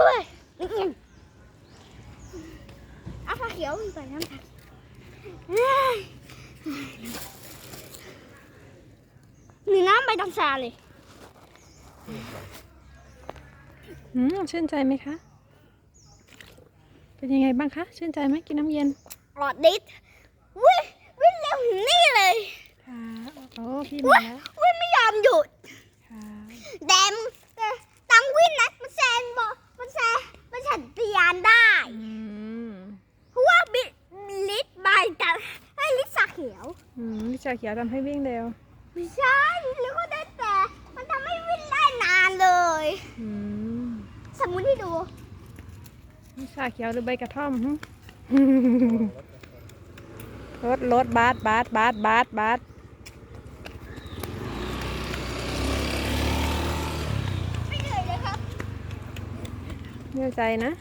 ด้วยอาผ้าเขียวไปน้ำผักหนึ่งน้ำใบดำชาเลยอืมชื่นใจไหมคะ เป็นยังไงบ้างคะ ชื่นใจไหมกินน้ำเย็นหลอดดิดวิ่งวิ่เร็วนี่เลยค่ะโอ้พี่มาแล้ ชาเขียวทำให้วิ่งเร็ว ไม่ใช่แล้วก็ได้แต่ มันทำให้วิ่งได้นานเลย อืมสมมุติให้ดูวิชาเขียวหรือใบกระท่อมหึรถรถบาสบาสบาสบาสบาสไม่เหนื่อยเลยครับเนื่อใจนะ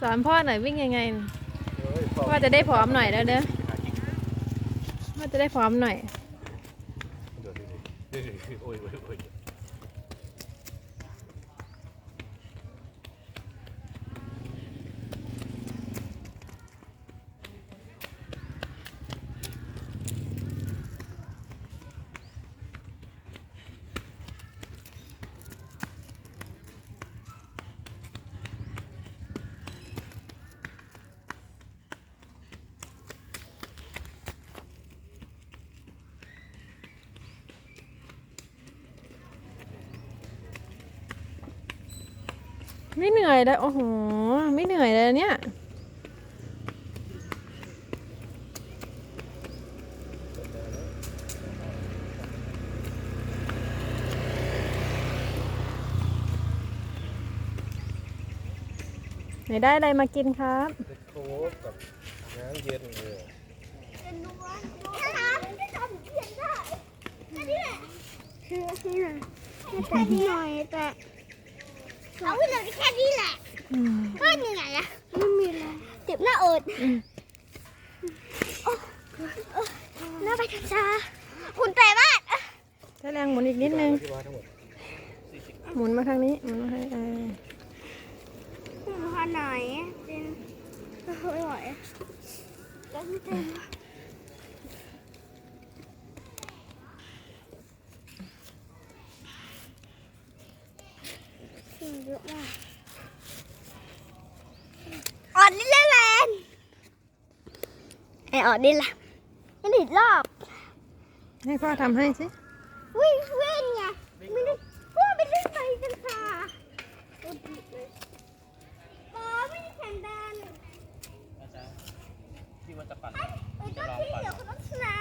สอนพ่อหน่อยวิ่งยังไงพ่อจะได้ผอมหน่อยแล้วเด้อพ่อจะได้ผอมหน่อยเดี๋ยวดิโอ้ยโอ้ยโอ้ย ไม่เหนื่อยเลยโอ้โห ไม่เหนื่อยเลยเนี่ย ไหนได้อะไรมากินครับโค้กกับน้ำเย็นเลยเป็นดูว่าน้ำไม่ทำเพียนได้แค่นี้แหละคือนี่แหละแค่นี้หน่อยแต่ เราวิ่งเลยแค่นี้แหละอืมก็เหนื่อยอะไม่มีอะไรเจ็บหน้าอดอืมโอ้โอ้หน้าไปทันชาอุ่นใจมากใช้แรงหมุนอีกนิดนึงที่ว่าทั้งหมดหมุนมาทางนี้ หมุนมาทางนี้เออคุณพาไหนเป็นไม่ไหวแล้วไม่เต็ม สิ่งเยอะมากออดนี่เล่นแรงไอออดนี่ล่ะยังผิดรอบให้พ่อทำให้สิ วิ่งวิ่งไงไม่ได้พ่อไปเล่นไปกันค่ะปอไม่ได้แข่งดัน ที่ว่าจะปั่น ไปต้นที่เดี๋ยวเขาต้องชนะ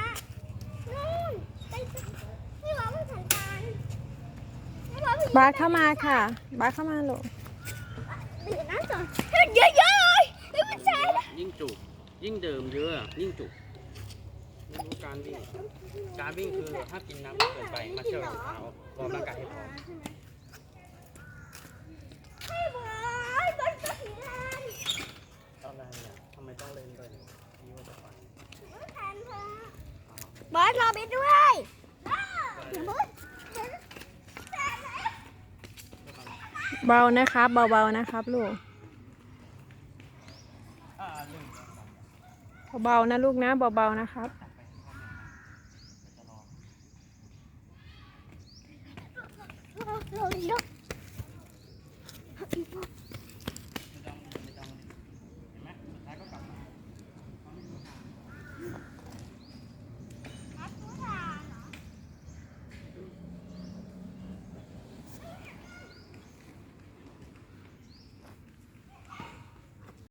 นู่นไปพี่บอกไม่แข่งกันพี่ บอกพี่บาสเข้ามาค่ะ บาสเข้ามาลูกเดี๋ยวนะก่อนเยอะๆเลยไม่เป็นใจนะยิ่งจุกยิ่งดื่มเยอะยิ่งจุกไม่รู้การวิ่งการวิ่งคือถ้ากินน้ำมากเกินไปมาเชื่อรองเท้าวอร์มร่างกายให้พร้อมไม่บอกบอลก็สีแดงตอนแรกเนี่ยทำไมต้องเล่นด้วยที่ว่าจะปั่นไม่แข่งเธอบอลรอไปด้วยอย่าพูด เบานะครับเบาๆนะครับลูกเบาๆนะลูกนะเบาๆนะครับ